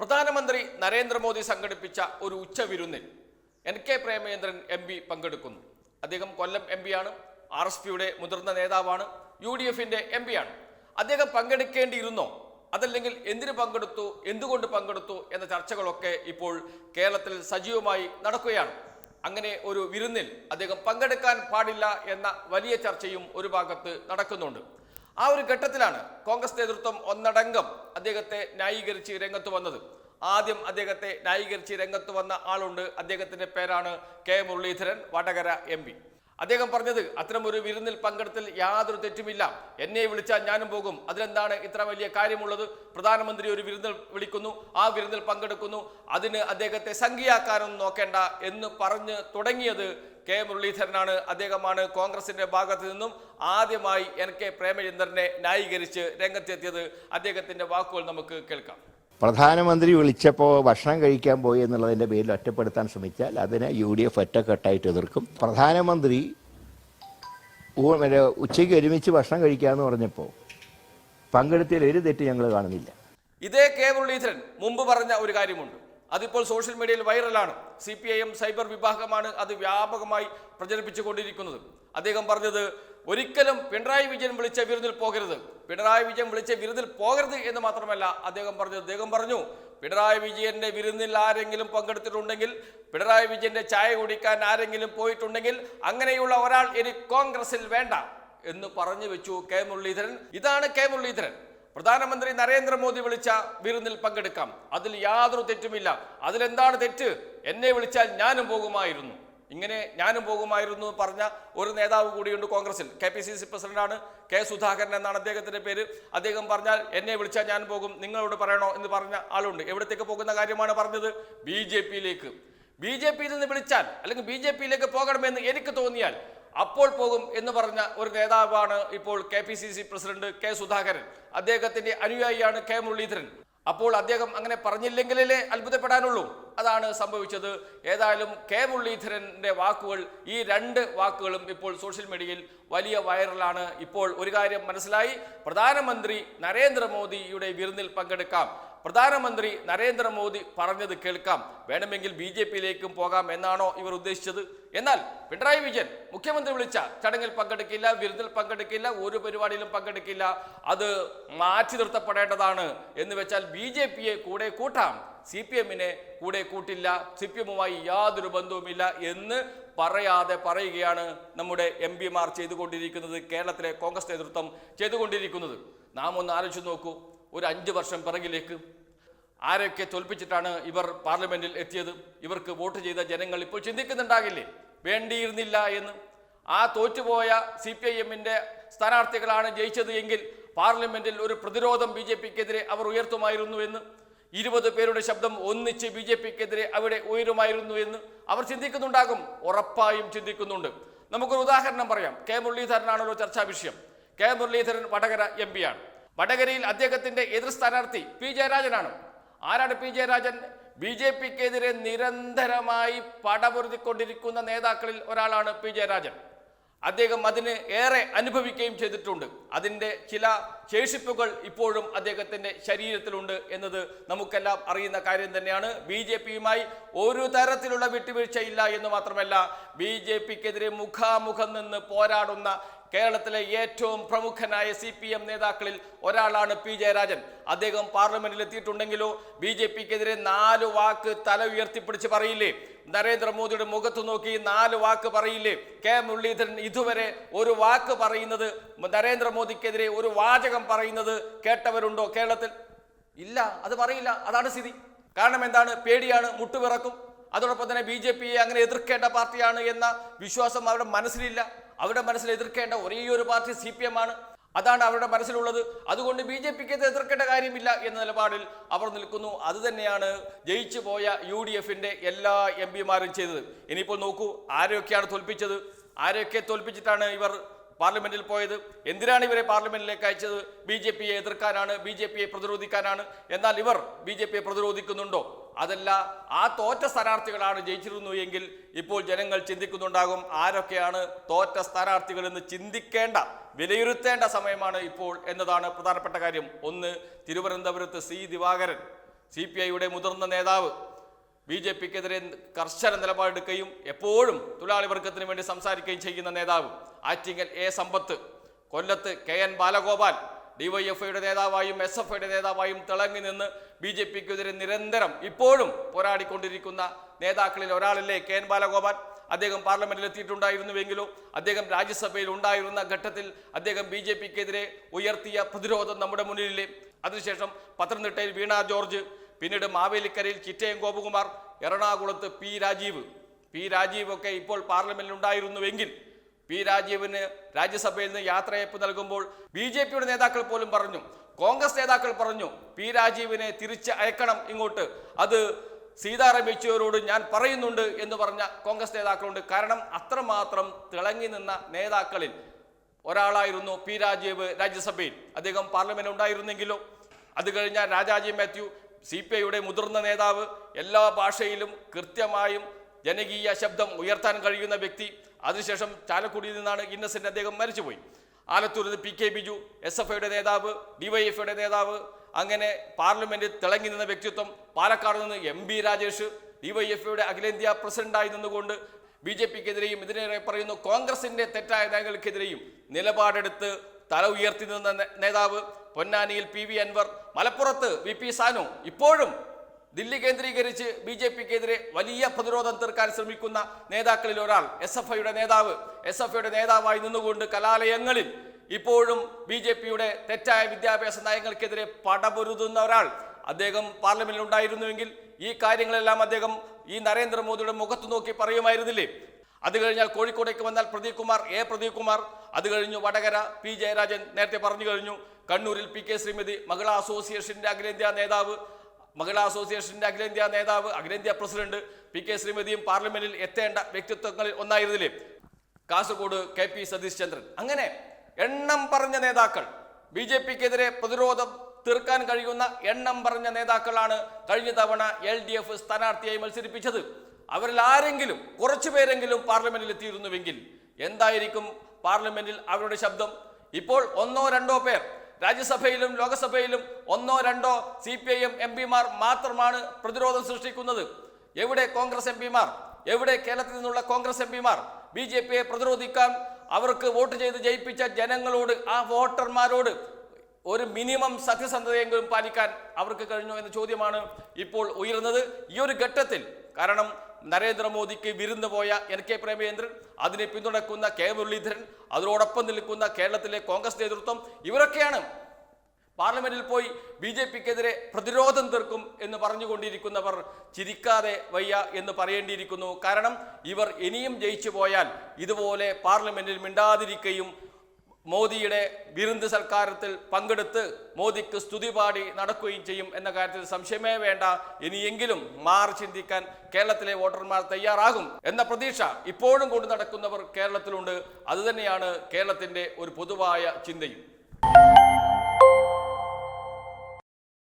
പ്രധാനമന്ത്രി നരേന്ദ്രമോദി സംഘടിപ്പിച്ച ഒരു ഉച്ചവിരുന്നിൽ N K Premachandran M P പങ്കെടുക്കുന്നു. അദ്ദേഹം കൊല്ലം എം പിയാണ് ആർ എസ് പിയുടെ മുതിർന്ന നേതാവാണ് യു ഡി എഫിന്റെ എം പിയാണ് അദ്ദേഹം പങ്കെടുക്കേണ്ടിയിരുന്നോ? അതല്ലെങ്കിൽ എന്തിനു പങ്കെടുത്തു എന്തുകൊണ്ട് പങ്കെടുത്തു എന്ന ചർച്ചകളൊക്കെ ഇപ്പോൾ കേരളത്തിൽ സജീവമായി നടക്കുകയാണ്. അങ്ങനെ ഒരു വിരുന്നിൽ അദ്ദേഹം പങ്കെടുക്കാൻ പാടില്ല എന്ന വലിയ ചർച്ചയും ഒരു ഭാഗത്ത് നടക്കുന്നുണ്ട്. ആ ഒരു ഘട്ടത്തിലാണ് കോൺഗ്രസ് നേതൃത്വം ഒന്നടങ്കം അദ്ദേഹത്തെ ന്യായീകരിച്ച് രംഗത്ത് വന്നത്. ആദ്യം അദ്ദേഹത്തെ ന്യായീകരിച്ച് രംഗത്ത് വന്ന ആളുണ്ട്. അദ്ദേഹത്തിന്റെ പേരാണ് കെ മുരളീധരൻ വടകര എം അദ്ദേഹം പറഞ്ഞത് അത്തരം ഒരു വിരുന്നിൽ പങ്കെടുത്തിൽ യാതൊരു തെറ്റുമില്ല. എന്നെ വിളിച്ചാൽ ഞാനും പോകും. അതിലെന്താണ് ഇത്ര വലിയ കാര്യമുള്ളത്? പ്രധാനമന്ത്രി ഒരു വിരുന്നിൽ വിളിക്കുന്നു. ആ വിരുന്നിൽ പങ്കെടുക്കുന്നു. അതിന് അദ്ദേഹത്തെ സംഖ്യയാക്കാനൊന്നും നോക്കേണ്ട എന്ന് പറഞ്ഞ് തുടങ്ങിയത് കെ. മുരളീധരനാണ്. അദ്ദേഹമാണ് കോൺഗ്രസിന്റെ ഭാഗത്ത് നിന്നും ആദ്യമായി എൻ. കെ. പ്രേമചന്ദ്രനെ ന്യായീകരിച്ച് രംഗത്തെത്തിയത്. അദ്ദേഹത്തിന്റെ വാക്കുകൾ നമുക്ക് കേൾക്കാം. പ്രധാനമന്ത്രി വിളിച്ചപ്പോൾ ഭക്ഷണം കഴിക്കാൻ പോയി എന്നുള്ളതിന്റെ പേരിൽ ഒറ്റപ്പെടുത്താൻ ശ്രമിച്ചാൽ അതിനെ യു ഡി എഫ് ഒറ്റക്കെട്ടായിട്ട് എതിർക്കും. പ്രധാനമന്ത്രി ഉച്ചയ്ക്ക് ഒരുമിച്ച് ഭക്ഷണം കഴിക്കാമെന്ന് പറഞ്ഞപ്പോൾ പങ്കെടുത്തതിൽ ഒരു തെറ്റ് ഞങ്ങൾ കാണുന്നില്ല. ഇതേ കെ മുരളീധരൻ മുമ്പ് പറഞ്ഞ ഒരു കാര്യമുണ്ട്. അതിപ്പോൾ സോഷ്യൽ മീഡിയയിൽ വൈറലാണ്. C P I M cyber വിഭാഗമാണ് അത് വ്യാപകമായി പ്രചരിപ്പിച്ചുകൊണ്ടിരിക്കുന്നത്. അദ്ദേഹം പറഞ്ഞത് ഒരിക്കലും പിണറായി വിജയൻ വിളിച്ച വിരുന്നിൽ പോകരുത്. പിണറായി വിജയൻ വിളിച്ച വിരുന്നിൽ പോകരുത് എന്ന് മാത്രമല്ല അദ്ദേഹം പറഞ്ഞു അദ്ദേഹം പറഞ്ഞു പിണറായി വിജയന്റെ വിരുന്നിൽ ആരെങ്കിലും പങ്കെടുത്തിട്ടുണ്ടെങ്കിൽ പിണറായി വിജയന്റെ ചായ കുടിക്കാൻ ആരെങ്കിലും പോയിട്ടുണ്ടെങ്കിൽ അങ്ങനെയുള്ള ഒരാൾ ഇനി കോൺഗ്രസിൽ വേണ്ട എന്ന് പറഞ്ഞു വെച്ചു കെ മുരളീധരൻ. ഇതാണ് കെ മുരളീധരൻ. പ്രധാനമന്ത്രി നരേന്ദ്രമോദി വിളിച്ച വിരുന്നിൽ പങ്കെടുക്കാം. അതിൽ യാതൊരു തെറ്റുമില്ല. അതിലെന്താണ് തെറ്റ്? എന്നെ വിളിച്ചാൽ ഞാനും പോകുമായിരുന്നു. ഇങ്ങനെ ഞാനും പോകുമായിരുന്നു പറഞ്ഞ ഒരു നേതാവ് കൂടിയുണ്ട് കോൺഗ്രസിൽ. കെ പി സി സി പ്രസിഡന്റാണ് കെ സുധാകരൻ എന്നാണ് അദ്ദേഹത്തിന്റെ പേര്. അദ്ദേഹം പറഞ്ഞാൽ എന്നെ വിളിച്ചാൽ ഞാൻ പോകും നിങ്ങളോട് പറയണോ എന്ന് പറഞ്ഞ ആളുണ്ട്. എവിടത്തേക്ക് പോകുന്ന കാര്യമാണ് പറഞ്ഞത്? ബി ജെ പിയിലേക്ക്. ബി ജെ പിയിൽ നിന്ന് വിളിച്ചാൽ അല്ലെങ്കിൽ ബി ജെ പിയിലേക്ക് പോകണമെന്ന് എനിക്ക് തോന്നിയാൽ അപ്പോൾ പോകും എന്ന് പറഞ്ഞ ഒരു നേതാവാണ് ഇപ്പോൾ K P C C president K Sudhakaran. അദ്ദേഹത്തിന്റെ അനുയായിയാണ് കെ മുരളീധരൻ. അപ്പോൾ അദ്ദേഹം അങ്ങനെ പറഞ്ഞില്ലെങ്കിലേ അത്ഭുതപ്പെടാനുള്ളൂ. അതാണ് സംഭവിച്ചത്. ഏതായാലും കെ മുരളീധരന്റെ വാക്കുകൾ ഈ രണ്ട് വാക്കുകളും ഇപ്പോൾ സോഷ്യൽ മീഡിയയിൽ വലിയ വൈറലാണ്. ഇപ്പോൾ ഒരു കാര്യം മനസ്സിലായി. പ്രധാനമന്ത്രി നരേന്ദ്രമോദിയുടെ വിരുന്നിൽ പങ്കെടുക്കാം. പ്രധാനമന്ത്രി നരേന്ദ്രമോദി പറഞ്ഞത് കേൾക്കാം. വേണമെങ്കിൽ ബി ജെ പിയിലേക്കും പോകാം എന്നാണോ ഇവർ ഉദ്ദേശിച്ചത്? എന്നാൽ പിണറായി വിജയൻ മുഖ്യമന്ത്രി വിളിച്ച ചടങ്ങിൽ പങ്കെടുക്കില്ല വിരുന്നിൽ പങ്കെടുക്കില്ല ഒരു പരിപാടിയിലും പങ്കെടുക്കില്ല. അത് മാറ്റി നിർത്തപ്പെടേണ്ടതാണ് എന്ന് വെച്ചാൽ ബി ജെ പിയെ കൂടെ കൂട്ടാം. സി പി എമ്മിനെ കൂടെ കൂട്ടില്ല സി പി എമ്മുമായി യാതൊരു ബന്ധവുമില്ല എന്ന് പറയാതെ പറയുകയാണ് നമ്മുടെ എം പിമാർ ചെയ്തുകൊണ്ടിരിക്കുന്നത് കേരളത്തിലെ കോൺഗ്രസ് നേതൃത്വം ചെയ്തുകൊണ്ടിരിക്കുന്നത്. നാം ഒന്ന് ആലോചിച്ച് നോക്കൂ ഒരു അഞ്ച് വർഷം പിറകിലേക്ക് ആരൊക്കെ തോൽപ്പിച്ചിട്ടാണ് ഇവർ പാർലമെന്റിൽ എത്തിയത്? ഇവർക്ക് വോട്ട് ചെയ്ത ജനങ്ങൾ ഇപ്പോൾ ചിന്തിക്കുന്നുണ്ടാകില്ലേ? വേണ്ടിയിരുന്നില്ല എന്ന്. ആ തോറ്റുപോയ സി പി ഐ എമ്മിന്റെ സ്ഥാനാർത്ഥികളാണ് ജയിച്ചത് എങ്കിൽ പാർലമെന്റിൽ ഒരു പ്രതിരോധം ബി ജെ പിക്കെതിരെ അവർ ഉയർത്തുമായിരുന്നു എന്ന്. ഇരുപത് പേരുടെ ശബ്ദം ഒന്നിച്ച് ബി ജെ പിക്കെതിരെ അവിടെ ഉയരുമായിരുന്നു എന്ന് അവർ ചിന്തിക്കുന്നുണ്ടാകും. ഉറപ്പായും ചിന്തിക്കുന്നുണ്ട്. നമുക്കൊരു ഉദാഹരണം പറയാം. കെ മുരളീധരനാണല്ലോ ചർച്ചാ വിഷയം. കെ മുരളീധരൻ വടകര എം ആണ്. വടകരയിൽ അദ്ദേഹത്തിന്റെ എതിർ സ്ഥാനാർത്ഥി പി ജയരാജനാണ്. ആരാണ് പി ജയരാജൻ ബി ജെ പിക്കെതിരെ നിരന്തരമായി പടപൊരുതിക്കൊണ്ടിരിക്കുന്ന നേതാക്കളിൽ ഒരാളാണ് പി ജയരാജൻ അദ്ദേഹം അതിന് ഏറെ അനുഭവിക്കുകയും ചെയ്തിട്ടുണ്ട്. അതിന്റെ ചില ശേഷിപ്പുകൾ ഇപ്പോഴും അദ്ദേഹത്തിന്റെ ശരീരത്തിലുണ്ട് എന്നത് നമുക്കെല്ലാം അറിയുന്ന കാര്യം തന്നെയാണ്. ബി ജെ പിയുമായി ഒരു തരത്തിലുള്ള വിട്ടുവീഴ്ചയില്ല എന്ന് മാത്രമല്ല ബി ജെ പിക്കെതിരെ മുഖാമുഖം നിന്ന് പോരാടുന്ന കേരളത്തിലെ ഏറ്റവും പ്രമുഖനായ സി പി എം നേതാക്കളിൽ ഒരാളാണ് പി ജയരാജൻ. അദ്ദേഹം പാർലമെന്റിൽ എത്തിയിട്ടുണ്ടെങ്കിലോ ബി ജെ പിക്കെതിരെ നാല് വാക്ക് തല ഉയർത്തിപ്പിടിച്ച് പറയില്ലേ? നരേന്ദ്രമോദിയുടെ മുഖത്ത് നോക്കി നാല് വാക്ക് പറയില്ലേ? കെ മുരളീധരൻ ഇതുവരെ ഒരു വാക്ക് പറയുന്നത് നരേന്ദ്രമോദിക്കെതിരെ ഒരു വാചകം പറയുന്നത് കേട്ടവരുണ്ടോ കേരളത്തിൽ? ഇല്ല അത് പറയില്ല. അതാണ് സ്ഥിതി. കാരണം എന്താണ്? പേടിയാണ് മുട്ടുപിറക്കും അതോടൊപ്പം തന്നെ ബി ജെ പിയെ അങ്ങനെ എതിർക്കേണ്ട പാർട്ടിയാണ് എന്ന വിശ്വാസം അവരുടെ മനസ്സിലില്ല. അവരുടെ മനസ്സിൽ എതിർക്കേണ്ട ഒരേ ഒരു പാർട്ടി സി പി എം ആണ്. അതാണ് അവരുടെ മനസ്സിലുള്ളത്. അതുകൊണ്ട് ബി ജെ പിക്ക് എതിർക്കേണ്ട കാര്യമില്ല എന്ന നിലപാടിൽ അവർ നിൽക്കുന്നു. അത് തന്നെയാണ് ജയിച്ചു പോയ യു ഡി എഫിന്റെ എല്ലാ എം പിമാരും ചെയ്തത്. ഇനിയിപ്പോൾ നോക്കൂ ആരെയൊക്കെയാണ് തോൽപ്പിച്ചത്? ആരെയൊക്കെ തോൽപ്പിച്ചിട്ടാണ് ഇവർ പാർലമെന്റിൽ പോയത്? എന്തിനാണ് ഇവരെ പാർലമെന്റിലേക്ക് അയച്ചത്? ബി ജെ പിയെ എതിർക്കാനാണ് ബി ജെ പിയെ പ്രതിരോധിക്കാനാണ്? എന്നാൽ ഇവർ ബി ജെ പിയെ പ്രതിരോധിക്കുന്നുണ്ടോ? അതല്ല ആ തോറ്റ സ്ഥാനാർത്ഥികളാണ് ജയിച്ചിരുന്നു എങ്കിൽ ഇപ്പോൾ ജനങ്ങൾ ചിന്തിക്കുന്നുണ്ടാകും ആരൊക്കെയാണ് തോറ്റ സ്ഥാനാർത്ഥികൾ എന്ന് ചിന്തിക്കേണ്ട വിലയിരുത്തേണ്ട സമയമാണ് ഇപ്പോൾ എന്നതാണ് പ്രധാനപ്പെട്ട കാര്യം. ഒന്ന് തിരുവനന്തപുരത്ത് സി ദിവാകരൻ സി പി ഐയുടെ മുതിർന്ന നേതാവ്. ബി ജെ പിക്കെതിരെ കർശന നിലപാടെടുക്കുകയും എപ്പോഴും തൊഴിലാളി വർഗത്തിന് വേണ്ടി സംസാരിക്കുകയും ചെയ്യുന്ന നേതാവ്. ആറ്റിങ്ങൽ എ സമ്പത്ത് കൊല്ലത്ത് കെ എൻ ബാലഗോപാൽ ഡിവൈഎഫ്ഐയുടെ നേതാവായും എസ് എഫ് ഐയുടെ നേതാവായും തിളങ്ങി നിന്ന് ബി ജെ പിക്കെതിരെ നിരന്തരം ഇപ്പോഴും പോരാടിക്കൊണ്ടിരിക്കുന്ന നേതാക്കളിൽ ഒരാളല്ലേ കെ എൻ ബാലഗോപാൽ? അദ്ദേഹം പാർലമെന്റിൽ എത്തിയിട്ടുണ്ടായിരുന്നുവെങ്കിലും അദ്ദേഹം രാജ്യസഭയിൽ ഉണ്ടായിരുന്ന ഘട്ടത്തിൽ അദ്ദേഹം ബി ജെ പിക്കെതിരെ ഉയർത്തിയ പ്രതിരോധം നമ്മുടെ മുന്നിലില്ലേ? അതിനുശേഷം പത്തനംതിട്ടയിൽ വീണ ജോർജ് പിന്നീട് മാവേലിക്കരയിൽ ചിറ്റയം ഗോപകുമാർ എറണാകുളത്ത് പി രാജീവ്. പി രാജീവ് ഒക്കെ ഇപ്പോൾ പാർലമെന്റിൽ ഉണ്ടായിരുന്നുവെങ്കിൽ പി രാജീവിന് രാജ്യസഭയിൽ നിന്ന് യാത്രയപ്പ് നൽകുമ്പോൾ ബി ജെ പിയുടെ നേതാക്കൾ പോലും പറഞ്ഞു കോൺഗ്രസ് നേതാക്കൾ പറഞ്ഞു പി രാജീവിനെ തിരിച്ച് അയക്കണം ഇങ്ങോട്ട്. അത് സീതാറാം യെച്ചൂരിയോട് ഞാൻ പറയുന്നുണ്ട് എന്ന് പറഞ്ഞ കോൺഗ്രസ് നേതാക്കളുണ്ട്. കാരണം അത്രമാത്രം തിളങ്ങി നിന്ന നേതാക്കളിൽ ഒരാളായിരുന്നു പി രാജീവ് രാജ്യസഭയിൽ. അദ്ദേഹം പാർലമെന്റ് ഉണ്ടായിരുന്നെങ്കിലോ? അത് കഴിഞ്ഞ രാജാജി മാത്യു സി പി ഐയുടെ മുതിർന്ന നേതാവ് എല്ലാ ഭാഷയിലും കൃത്യമായും ജനകീയ ശബ്ദം ഉയർത്താൻ കഴിയുന്ന വ്യക്തി. അതിനുശേഷം ചാലക്കുടിയിൽ നിന്നാണ് ഇന്നസെന്റ് അദ്ദേഹം മരിച്ചുപോയി. ആലത്തൂരിൽ നിന്ന് P K Biju S F ഐയുടെ നേതാവ് ഡിവൈഎഫ്ഐയുടെ നേതാവ് അങ്ങനെ പാർലമെന്റിൽ തിളങ്ങി നിന്ന വ്യക്തിത്വം പാലക്കാട് നിന്ന് എം ബി രാജേഷ് ഡിവൈഎഫ്ഐയുടെ അഖിലേന്ത്യാ പ്രസിഡന്റായി നിന്നുകൊണ്ട് ബി ജെ പിക്കെതിരെയും ഇതിനേറെ പറയുന്നു കോൺഗ്രസിന്റെ തെറ്റായ നയങ്ങൾക്കെതിരെയും നിലപാടെടുത്ത് തല ഉയർത്തി നിന്ന നേതാവ് പൊന്നാനിയിൽ പി വി അൻവർ മലപ്പുറത്ത് വി പി സാനു ഇപ്പോഴും ദില്ലി കേന്ദ്രീകരിച്ച് ബി ജെ പിക്കെതിരെ വലിയ പ്രതിരോധം തീർക്കാൻ ശ്രമിക്കുന്ന നേതാക്കളിൽ ഒരാൾ എസ് എഫ് ഐയുടെ നേതാവ്. എസ് എഫ് ഐയുടെ നേതാവായി നിന്നുകൊണ്ട് കലാലയങ്ങളിൽ ഇപ്പോഴും ബി ജെ പിയുടെ തെറ്റായ വിദ്യാഭ്യാസ നയങ്ങൾക്കെതിരെ പടപൊരുതുന്ന ഒരാൾ അദ്ദേഹം പാർലമെന്റിൽ ഉണ്ടായിരുന്നുവെങ്കിൽ ഈ കാര്യങ്ങളെല്ലാം അദ്ദേഹം ഈ നരേന്ദ്രമോദിയുടെ മുഖത്ത് നോക്കി പറയുമായിരുന്നില്ലേ? അത് കഴിഞ്ഞാൽ കോഴിക്കോടേക്ക് വന്നാൽ പ്രദീപ് കുമാർ എ പ്രദീപ് കുമാർ അത് കഴിഞ്ഞു വടകര പി ജയരാജൻ നേരത്തെ പറഞ്ഞു കഴിഞ്ഞു. കണ്ണൂരിൽ പി കെ ശ്രീമതി മഹിളാ അസോസിയേഷന്റെ അഖിലേന്ത്യാ നേതാവ് മഹിളാ അസോസിയേഷന്റെ അഖിലേന്ത്യാ നേതാവ് അഖിലേന്ത്യാ പ്രസിഡന്റ് പി കെ ശ്രീമതിയും പാർലമെന്റിൽ എത്തേണ്ട വ്യക്തിത്വങ്ങളിൽ ഒന്നായിരുന്നില്ലേ? Kasaragod K P Satheesh Chandran. അങ്ങനെ എണ്ണം പറഞ്ഞ നേതാക്കൾ ബി ജെ പിക്കെതിരെ പ്രതിരോധം തീർക്കാൻ കഴിയുന്ന എണ്ണം പറഞ്ഞ നേതാക്കളാണ് കഴിഞ്ഞ തവണ എൽ ഡി എഫ് സ്ഥാനാർത്ഥിയായി മത്സരിപ്പിച്ചത്. അവരിൽ ആരെങ്കിലും കുറച്ചു പേരെങ്കിലും പാർലമെന്റിൽ എത്തിയിരുന്നുവെങ്കിൽ എന്തായിരിക്കും പാർലമെന്റിൽ അവരുടെ ശബ്ദം? ഇപ്പോൾ ഒന്നോ രണ്ടോ പേർ രാജ്യസഭയിലും ലോകസഭയിലും ഒന്നോ രണ്ടോ C P I M M പിമാർ മാത്രമാണ് പ്രതിരോധം സൃഷ്ടിക്കുന്നത്. എവിടെ കോൺഗ്രസ് എം പിമാർ? എവിടെ കേരളത്തിൽ നിന്നുള്ള കോൺഗ്രസ് എം പിമാർ? ബി ജെ പിയെ പ്രതിരോധിക്കാൻ അവർക്ക് വോട്ട് ചെയ്ത് ജയിപ്പിച്ച ജനങ്ങളോട് ആ വോട്ടർമാരോട് ഒരു മിനിമം സത്യസന്ധതയെങ്കിലും പാലിക്കാൻ അവർക്ക് കഴിഞ്ഞു എന്ന ചോദ്യമാണ് ഇപ്പോൾ ഉയർന്നത് ഈ ഒരു ഘട്ടത്തിൽ കാരണം നരേന്ദ്രമോദിക്ക് വിരുന്ന് പോയ എൻ കെ പ്രേമചന്ദ്രൻ അതിനെ പിന്തുണക്കുന്ന കെ മുരളീധരൻ അതിനോടൊപ്പം നിൽക്കുന്ന കേരളത്തിലെ കോൺഗ്രസ് നേതൃത്വം ഇവരൊക്കെയാണ് പാർലമെന്റിൽ പോയി ബി ജെ പിക്കെതിരെ പ്രതിരോധം തീർക്കും എന്ന് പറഞ്ഞുകൊണ്ടിരിക്കുന്നവർ ചിരിക്കാതെ വയ്യ എന്ന് പറയേണ്ടിയിരിക്കുന്നു. കാരണം ഇവർ ഇനിയും ജയിച്ചു പോയാൽ ഇതുപോലെ പാർലമെന്റിൽ മിണ്ടാതിരിക്കുകയും മോദിയുടെ വിരുന്ന് സൽക്കാരത്തിൽ പങ്കെടുത്ത് മോദിക്ക് സ്തുതി പാടി നടക്കുകയും ചെയ്യും എന്ന കാര്യത്തിൽ സംശയമേ വേണ്ട. ഇനിയെങ്കിലും മാറി ചിന്തിക്കാൻ കേരളത്തിലെ വോട്ടർമാർ തയ്യാറാകും എന്ന പ്രതീക്ഷ ഇപ്പോഴും കൊണ്ടു നടക്കുന്നവർ കേരളത്തിലുണ്ട്. അതുതന്നെയാണ് കേരളത്തിന്റെ ഒരു പൊതുവായ ചിന്തയും.